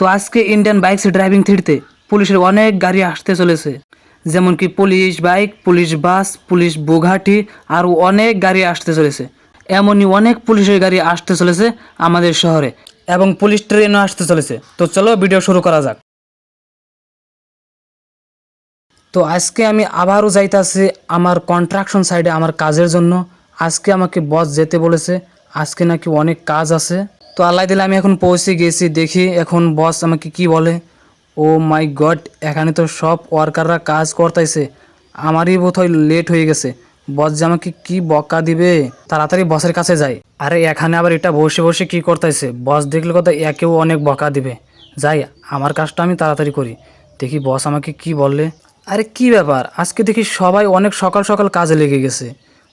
তো আজকে Indian bikes driving থ্রিতে পুলিশের অনেক গাড়ি আসতে চলেছে। যেমন কি police bike police bus police Bugatti আরও অনেক গাড়ি আসতে চলেছে। এমনই অনেক পুলিশের গাড়ি আসতে চলেছে আমাদের শহরে এবং পুলিশ ট্রেনও আসতে চলেছে। তো চলো ভিডিও শুরু করা যাক। তো আজকে আমি আবারও যাইতাছি আমার কন্ট্রাকশন সাইডে আমার কাজের জন্য। আজকে আমাকে বস যেতে বলেছে। আজকে নাকি অনেক কাজ আছে। তো আল্লাহ দিলে আমি এখন পৌঁছে গেছি, দেখি এখন বস আমাকে কি বলে। ও মাই গড, এখানে তো সব ওয়ার্কাররা কাজ করতেছে আমারই বোধহয় লেট হয়ে গেছে। বস যে আমাকে কি বকা দিবে? তাড়াতাড়ি বসের কাছে যাই। আরে এখানে আবার এটা বসে বসে কি করতেছে বস দেখলে কথা একেও অনেক বকা দিবে। যাই, আমার কাজটা আমি তাড়াতাড়ি করি। দেখি বস আমাকে কি বললে আরে কি ব্যাপার? আজকে দেখি সবাই অনেক সকাল সকাল কাজে লেগে গেছে।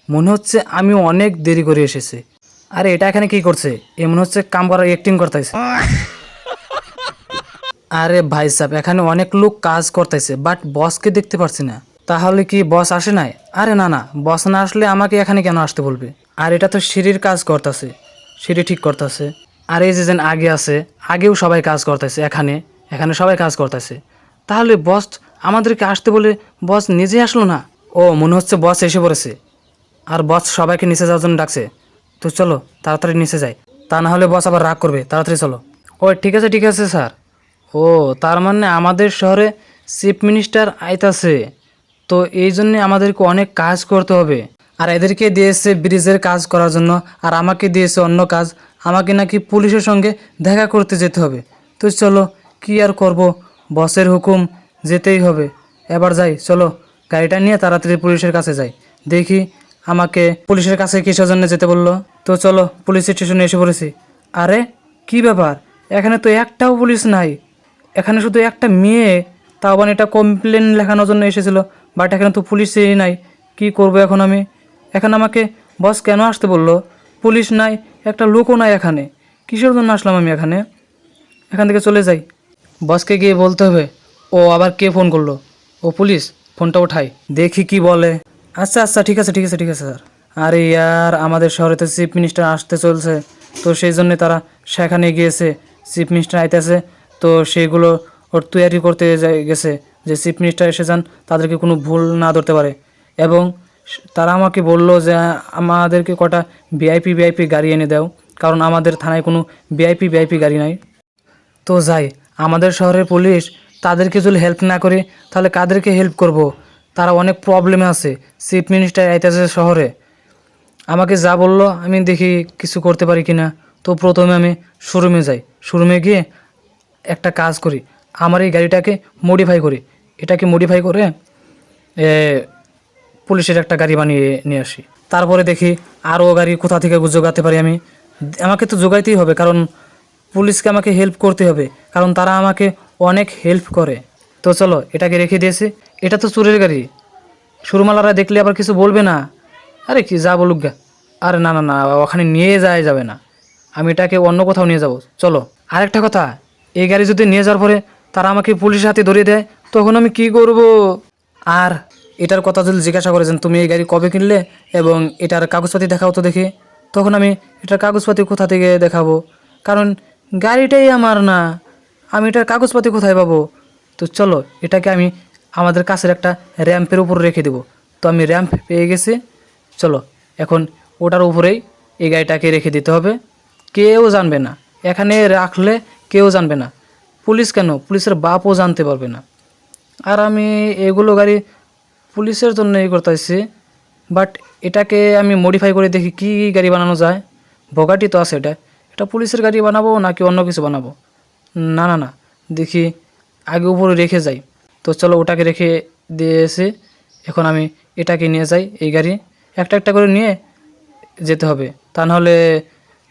মনে হচ্ছে আমি অনেক দেরি করে এসেছি। আরে এটা এখানে কি করছে? এ মনে হচ্ছে কাম করার অ্যাক্টিং করতেছে। আরে ভাই সাহেব, এখানে অনেক লোক কাজ করতেছে বাট বসকে দেখতে পারছি না। তাহলে কি বস আসে নাই? আরে না না বস না আসলে আমাকে এখানে কেন আসতে বলবে? আর এটা তো সিঁড়ির কাজ করতেছে, সিঁড়ি ঠিক করতেছে। আর এই যে আগে আছে, আগেও সবাই কাজ করতেছে এখানে এখানে সবাই কাজ করতেছে। তাহলে বস আমাদেরকে আসতে বলে বস নিজে আসলো না? ও, মনে হচ্ছে বস এসে পড়েছে। আর বস সবাইকে নিচে যাওয়ার জন্য ডাকছে। তো চলো, তাড়াতাড়ি নিচে যাই। তা না হলে বস আবার রাগ করবে। তাড়াতাড়ি চলো। ও, ঠিক আছে ঠিক আছে, স্যার। ও, তার মানে আমাদের শহরে চিফ মিনিস্টার আইতাছে। তো এই জন্যে আমাদেরকে অনেক কাজ করতে হবে। আর এদেরকে দিয়েছে ব্রিজের কাজ করার জন্য, আর আমাকে দিয়েছে অন্য কাজ। আমাকে নাকি পুলিশের সঙ্গে দেখা করতে যেতে হবে। তো চলো, কি আর করব? বসের হুকুম যেতেই হবে। এবার যাই, চলো, গাড়িটা নিয়ে তাড়াতাড়ি পুলিশের কাছে যাই। দেখি আমাকে পুলিশের কাছে কিসের জন্য যেতে বলল? তো চলো, পুলিশ স্টেশনে এসে পড়েছি। আরে, কি ব্যাপার? এখানে তো একটাও পুলিশ নাই। এখানে শুধু একটা মেয়ে। তাও মানে এটা কমপ্লেন লেখানোর জন্য এসেছিল। বাট এখানে তো পুলিশই নাই। কি করব এখন আমি? এখানে আমাকে বস কেন আসতে বলল? পুলিশ নাই, একটা লোকও নাই এখানে। কিসের জন্য আসলাম আমি এখানে? এখান থেকে চলে যাই। বসকে গিয়ে বলতে হবে, ও আবার কে ফোন করল? ও পুলিশ? ফোনটা ওঠাই দেখি কি বলে। আচ্ছা আচ্ছা ঠিক আছে ঠিক আছে ঠিক আছে, স্যার। আরে ইয়ার, আমাদের শহরে তো চিফ মিনিস্টার আসতে চলছে। তো সেই জন্য তারা সেখানে গিয়েছে, চিফ মিনিস্টার আইতেছে। তো সেগুলো ওর তৈরি করতে গেছে যে চিফ মিনিস্টার এসে যান, তাদেরকে কোনো ভুল না ধরতে পারে। এবং তারা আমাকে বলল যে, আমাদেরকে কটা ভিআইপি ভিআইপি গাড়ি এনে দাও, কারণ আমাদের থানায় কোনো ভিআইপি ভিআইপি গাড়ি নাই। তো যাই, আমাদের শহরের পুলিশ তাদেরকে যদি হেল্প না করে, তাহলে কাদেরকে হেল্প করব? তারা অনেক প্রবলেমে আছে। চিফ মিনিস্টার আইতেছে শহরে। আমাকে যা বলল, আমি দেখি কিছু করতে পারি কি না তো প্রথমে আমি শোরুমে যাই। শোরুমে গিয়ে একটা কাজ করি। আমার এই গাড়িটাকে মডিফাই করি। এটাকে মডিফাই করে পুলিশের একটা গাড়ি বানিয়ে নিয়ে আসি। তারপরে দেখি আরও গাড়ি কোথা থেকে জোগাতে পারি আমি। আমাকে তো জোগাইতেই হবে, কারণ পুলিশকে আমাকে হেল্প করতে হবে। কারণ তারা আমাকে অনেক হেল্প করে। তো চলো, এটাকে রেখে দিয়েছি। এটা তো চোরের গাড়ি। সুরমালারা দেখলে আবার কিছু বলবে না। আরে কি যা বলুক গা। আরে না না না ওখানে নিয়ে যায়, যাবে না। আমি এটাকে অন্য কোথাও নিয়ে যাব। চলো। আরেকটা কথা, এই গাড়ি যদি নিয়ে যাওয়ার পরে তারা আমাকে পুলিশের হাতে ধরিয়ে দেয়, তখন আমি কি করব? আর এটার কথা যদি জিজ্ঞাসা করেছেন তুমি এই গাড়ি কবে কিনলে এবং এটার কাগজপাতি দেখাও তো দেখি, তখন আমি এটার কাগজপাতি কোথা থেকে দেখাবো? কারণ গাড়িটাই আমার না। আমি এটার কাগজপাতি কোথায় পাবো? তো চলো, এটাকে আমি আমাদের কাছের একটা র্যাম্পের উপর রেখে দেবো। তো আমি র্যাম্প পেয়ে গেছি। চলো, এখন ওটার উপরেই এই গাড়িটাকে রেখে দিতে হবে। কেউ জানবে না। এখানে রাখলে কেউ জানবে না। পুলিশ কেন? পুলিশের বাপও জানতে পারবে না। আর আমি এগুলো গাড়ি পুলিশের জন্য এই করতেছি। বাট এটাকে আমি মডিফাই করে দেখি কি গাড়ি বানানো যায়। বগাটি তো আছে এটা। এটা পুলিশের গাড়ি বানাবো নাকি অন্য কিছু বানাবো? না না না। দেখি আগে উপরে রেখে যাই। তো চলো ওটাকে রেখে দিয়ে এসে এখন আমি এটাকে নিয়ে যাই এই গাড়ি। একটা একটা করে নিয়ে যেতে হবে। তা নাহলে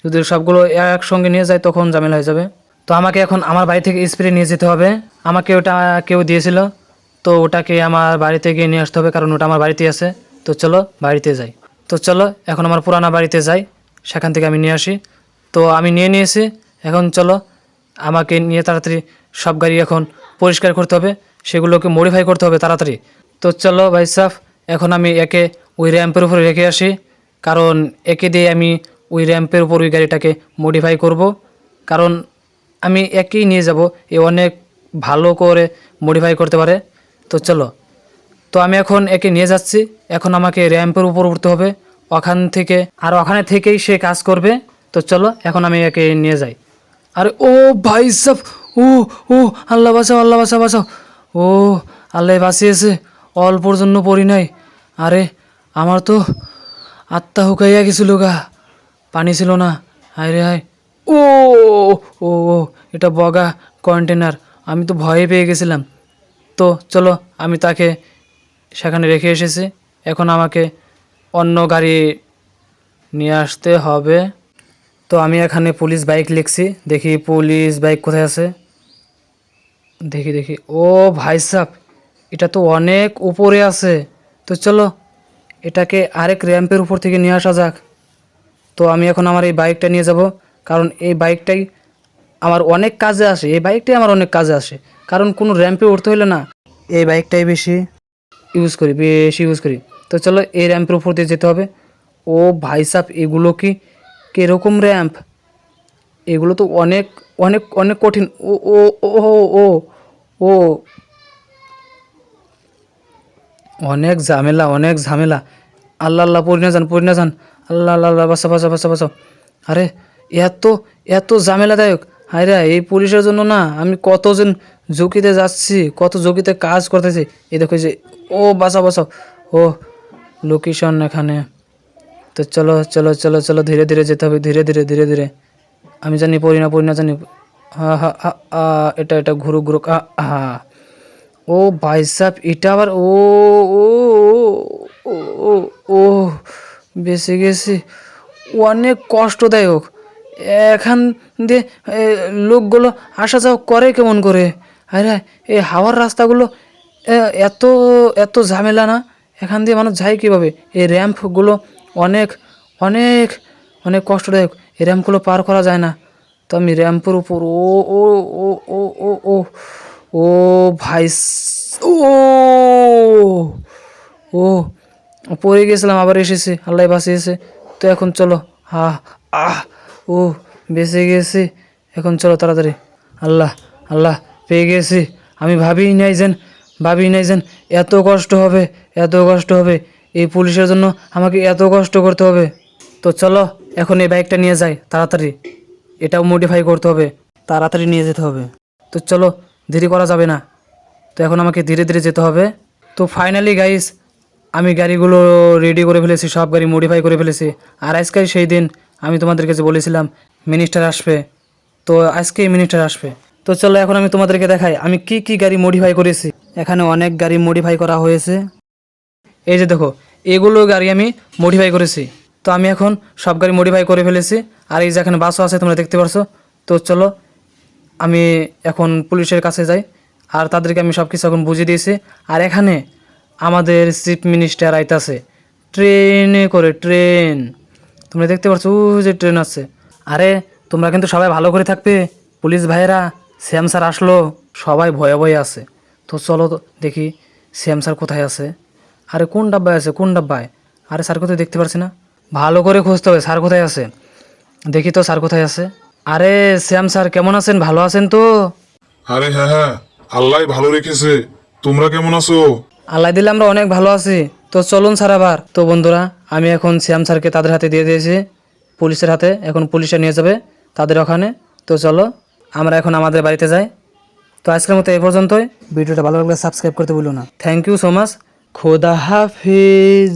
যদি সবগুলো একসঙ্গে নিয়ে যায় তখন ঝামেলা হয়ে যাবে। তো আমাকে এখন আমার বাড়ি থেকে স্প্রে নিয়ে যেতে হবে। আমাকে ওটা কেউ দিয়েছিল। তো ওটাকে আমার বাড়িতে গিয়ে নিয়ে আসতে হবে কারণ ওটা আমার বাড়িতে আছে। তো চলো বাড়িতে যাই। তো চলো এখন আমার পুরানা বাড়িতে যাই। সেখান থেকে আমি নিয়ে আসি। তো আমি নিয়ে নিয়েছি। এখন চলো আমাকে নিয়ে তাড়াতাড়ি সব গাড়ি এখন পরিষ্কার করতে হবে। সেগুলোকে মডিফাই করতে হবে তাড়াতাড়ি। তো চলো ভাই সাহ এখন আমি একে ওই র্যাম্পের উপরে রেখে আসি। কারণ একে দিয়ে আমি ওই র্যাম্পের উপর ওই গাড়িটাকে মডিফাই করব। কারণ আমি একেই নিয়ে যাব, এ অনেক ভালো করে মডিফাই করতে পারে। তো চলো। তো আমি এখন একে নিয়ে যাচ্ছি। এখন আমাকে র্যাম্পের উপর উঠতে হবে। ওখান থেকে, আর ওখানে থেকেই সে কাজ করবে। তো চলো, এখন আমি একে নিয়ে যাই। আরে ও ভাই সব ও ও, আল্লাহ বাঁচাও আল্লাহ বাঁচাও বাঁচাও। ও আল্লাহ বাঁচিয়েছে। অল্পর জন্য পড়ি নাই। আরে, আমার তো আত্মা হুকাইয়া গেছিল গা। পানি ছিল না। হায় রে হায়। ও ও ও, এটা বগা কন্টেনার। আমি তো ভয়ে পেয়ে গেছিলাম। তো চলো, আমি তাকে সেখানে রেখে এসেছি। এখন আমাকে অন্য গাড়ি নিয়ে আসতে হবে। তো আমি এখানে পুলিশ বাইক লিখছি। দেখি পুলিশ বাইক কোথায় আছে। দেখি দেখি। ও ভাই সাহ এটা তো অনেক উপরে আছে। তো চলো, এটাকে আরেক র্যাম্পের উপর থেকে নিয়ে আসা যাক। তো আমি এখন আমার এই বাইকটা নিয়ে যাব, কারণ এই বাইকটাই আমার অনেক কাজে আসে। এই বাইকটাই আমার অনেক কাজে আসে, কারণ কোনো র্যাম্পে উঠতে হলে না, এই বাইকটাই বেশি ইউজ করি, বেশি ইউজ করি। তো চলো, এই র্যাম্পের উপর দিয়ে যেতে হবে। ও ভাই সাহ এগুলো কি কীরকম র্যাম্প? এগুলো তো অনেক অনেক অনেক কঠিন। ও ও ও ও ও অনেক ঝামেলা অনেক ঝামেলা। আল্লাহ আল্লাহ না যান না যান। আল্লাহ আল্লাহ বাসা বাসা বাসা বাসা। আরে, এত এত ঝামেলাদায়ক। হায় রে এই পুলিশের জন্য না আমি কতজন ঝুঁকিতে যাচ্ছি, কত ঝুঁকিতে কাজ করতেছি। এই দেখো যে, ও, বাসা বাসাও ও, লোকেশন এখানে। তো চলো চলো চলো চলো, ধীরে ধীরে যেতে হবে, ধীরে ধীরে ধীরে ধীরে। আমি জানি, পড়ি না পড়ি না, জানি। হা হা এটা এটা, ঘুরুক ঘুরুক হা ও ভাই সাহেব এটা আবার, ও ও ও ও বেঁচে গেছি। অনেক কষ্টদায়ক। এখান দিয়ে লোকগুলো আসা যাওয়া করে কেমন করে? আরে, এই হাওয়ার রাস্তাগুলো এত এত ঝামেলা না? এখান দিয়ে মানুষ যায় কীভাবে? এই র্যাম্পগুলো অনেক অনেক অনেক কষ্টদায়ক। এই র্যাম্পগুলো পার করা যায় না। তো আমি র্যাম্পের উপর, ও ও ও ও ও ও ও, ভাই, ও ও, পড়ে গেছিলাম, আবার এসেছে, আল্লাহ বাঁচিয়েছে। তো এখন চলো হা আহ ও, বেঁচে গেছি। এখন চলো তাড়াতাড়ি। আল্লাহ আল্লাহ, পেয়ে গেছি। আমি ভাবিই নাই যেন, ভাবিই নাই যেন এত কষ্ট হবে, এত কষ্ট হবে। এই পুলিশের জন্য আমাকে এত কষ্ট করতে হবে। তো চলো। এখন এই বাইকটা নিয়ে যাই, তাড়াতাড়ি। এটাও মডিফাই করতে হবে, তাড়াতাড়ি নিয়ে যেতে হবে। তো চলো, দেরি করা যাবে না। তো এখন আমাকে ধীরে ধীরে যেতে হবে। তো ফাইনালি গাইস আমি গাড়িগুলো রেডি করে ফেলেছি, সব গাড়ি মডিফাই করে ফেলেছি। আর আজকে সেই দিন আমি তোমাদের কাছে বলেছিলাম মিনিস্টার আসবে। তো আজকেই মিনিস্টার আসবে। তো চলো, এখন আমি তোমাদেরকে দেখাই, আমি কি কি গাড়ি মডিফাই করেছি। এখানে অনেক গাড়ি মডিফাই করা হয়েছে। এই যে দেখো, এগুলো গাড়ি আমি মডিফাই করেছি। তো আমি এখন সব গাড়ি মডিফাই করে ফেলেছি। আর এই যে এখানে বাসও আছে, তোমরা দেখতে পারছ। তো চলো, আমি এখন পুলিশের কাছে যাই। আর তাদেরকে আমি সব কিছু এখন বুঝিয়ে দিয়েছি। আর এখানে আমাদের চিফ মিনিস্টার আইতাছে ট্রেনে করে ট্রেন তোমরা দেখতে ওই যে ট্রেন আছে। আরে, তোমরা কিন্তু সবাই ভালো করে থাকবে। পুলিশ ভাইয়েরা, শ্যাম স্যার আসলো। সবাই ভয়ে ভয়ে আছে। তো চলো দেখি, শ্যাম স্যার কোথায় আছে। আরে কোন ডাব্বায় আছে, কোন ডাব্বায়? আরে স্যার কোথায় দেখতে পারছি না। ভালো করে খুঁজতে হবে স্যার কোথায় আছে? দেখি তো স্যার কোথায় আছে। আরে শ্যাম স্যার কেমন আছেন? ভালো আছেন তো? আরে হ্যাঁ হ্যাঁ আল্লাহ ভালো রেখেছে। তোমরা কেমন আছো? আল্লাহ দিলে আমরা অনেক ভালো আছি। তো চলুন স্যার আবার। তো বন্ধুরা আমি এখন শ্যাম স্যারকে তাদের হাতে দিয়ে দিয়েছি। পুলিশের হাতে এখন পুলিশে নিয়ে যাবে তাদের ওখানে। তো চলো আমরা এখন আমাদের বাড়িতে যাই। তো আজকের মতো এই পর্যন্তই। ভিডিওটা ভালো লাগলে সাবস্ক্রাইব করতে ভুলো না। থ্যাংক ইউ সো মাচ খোদা হাফিজ।